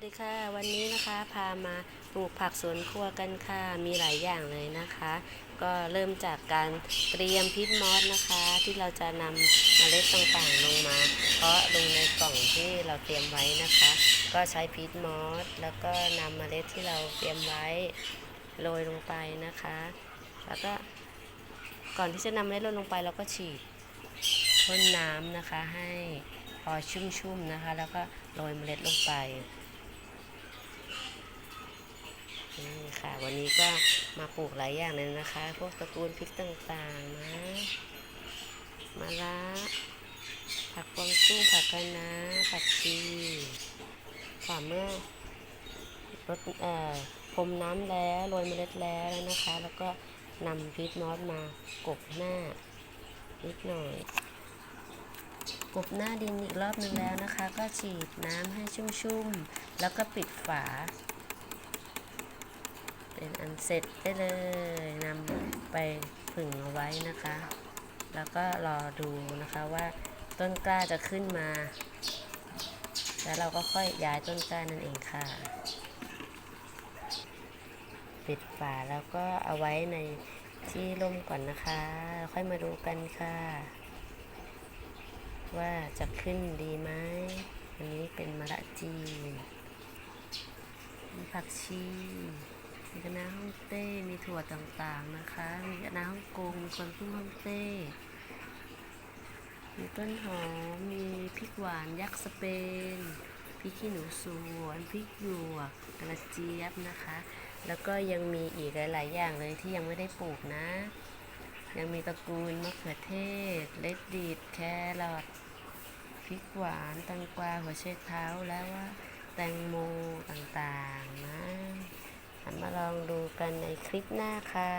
สวัสดีค่ะวันนี้นะคะพามาปลูกผักสวนครัวกันค่ะมีหลายอย่างเลยนะคะ ก็เริ่มจากการเตรียมพิษมอสนะคะ ที่เราจะนำเมล็ดต่างๆลงมา เพราะลงในกล่องที่เราเตรียมไว้นะคะ ก็ใช้พิษมอสแล้วก็นำเมล็ดที่เราเตรียมไว้โรยลงไปนะคะ แล้วก็ก่อนที่จะนำเมล็ดลงไปเราก็ฉีดพ่นน้ำนะคะให้พอชุ่มๆนะคะ แล้วก็โรยเมล็ดลงไป นี่ ค่ะ วันนี้ก็มาปลูกหลายอย่างเลยนะคะ พวกตระกูลพริกต่างๆนะมะระผักกวางตุ้งผักคะน้าผักชีฝ่าเมื่อรดเอ่อพรมน้ำแล้วโรยเมล็ดแล้วนะคะ แล้วก็นำพริกมอสมากบหน้านิดหน่อยกบหน้าดินอีกรอบหนึ่งแล้วนะคะ ก็ฉีดน้ำให้ชุ่มๆ แล้วก็ปิดฝา เป็นอันเสร็จได้เลยนำไปผึ่งเอาไว้นะคะ แล้วก็รอดูนะคะว่าต้นกล้าจะขึ้นมา แล้วเราก็ค่อยย้ายต้นกล้านั่นเองค่ะ ปิดฝาแล้วก็เอาไว้ในที่ร่มก่อนนะคะค่อยมาดูกันค่ะ ว่าจะขึ้นดีไหมอันนี้เป็นมะระจีนมีผักชี มีคณะนาฮ่องเต้ มีถั่วต่างๆนะคะ มีคณะนาฮ่องกง มีคนพึ่งฮ่องเต้ มีต้นหอม มีพริกหวานยักษ์สเปน พริกขี้หนูสวนพริกหยวกกระเจี๊ยบนะคะ แล้วก็ยังมีอีกหลาย ๆ อย่างเลยที่ยังไม่ได้ปลูกนะ ยังมีตระกูลมะเขือเทศ เลดดีดแครอทพริกหวานแตงกวา หัวไชเท้า แล้วว่าแตงโมต่างๆ มาลองดูกันในคลิปหน้าค่ะ